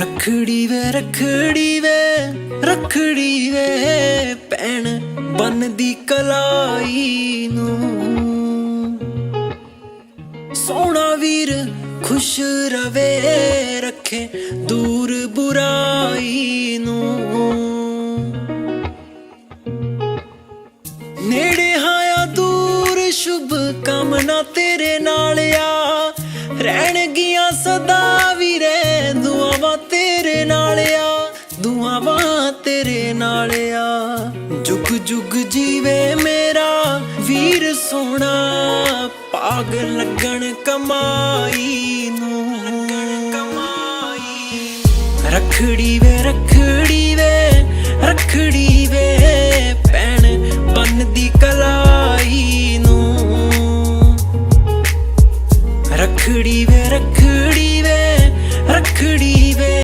ਰਖੜੀ ਵੇ ਰਖੜੀ ਵੇ ਰਖੜੀ ਵੇ ਪੈਣ ਬੰਨਦੀ ਕਲਾਈ ਨੂੰ। ਸੋਹਣਾ ਵੀਰ ਖੁਸ਼ ਰਵੇ, ਰੱਖੇ ਦੂਰ ਬੁਰਾਈ ਨੂੰ। ਨੇੜੇ ਹਾਇਆ ਦੂਰ, ਸ਼ੁਭ ਕਾਮਨਾ ਤੇਰੇ ਨਾਲ ਆ। ਰਹਿਣਗੀਆਂ ਸਦਾ ਤੇਰੇ ਨਾਲ ਆ ਦੁਆਵਾਂ ਤੇਰੇ ਨਾਲ ਆ। ਜੁਗ ਜੁਗ ਜੀਵੇ ਮੇਰਾ ਵੀਰ ਸੋਹਣਾ ਪਾਗ ਲੱਗਣ ਕਮਾਈ ਨੂੰ। ਲੱਗਣ ਕਮਾਈ ਰਖੜੀ ਵੇ ਰਖੜੀ ਵੇ ਰਖੜੀ ਵੇ ਪੈਣ ਬੰਨਦੀ ਕਲਾਈ ਨੂੰ। ਰਖੜੀ ਵੇ ਰਖੜੀ ਵੇ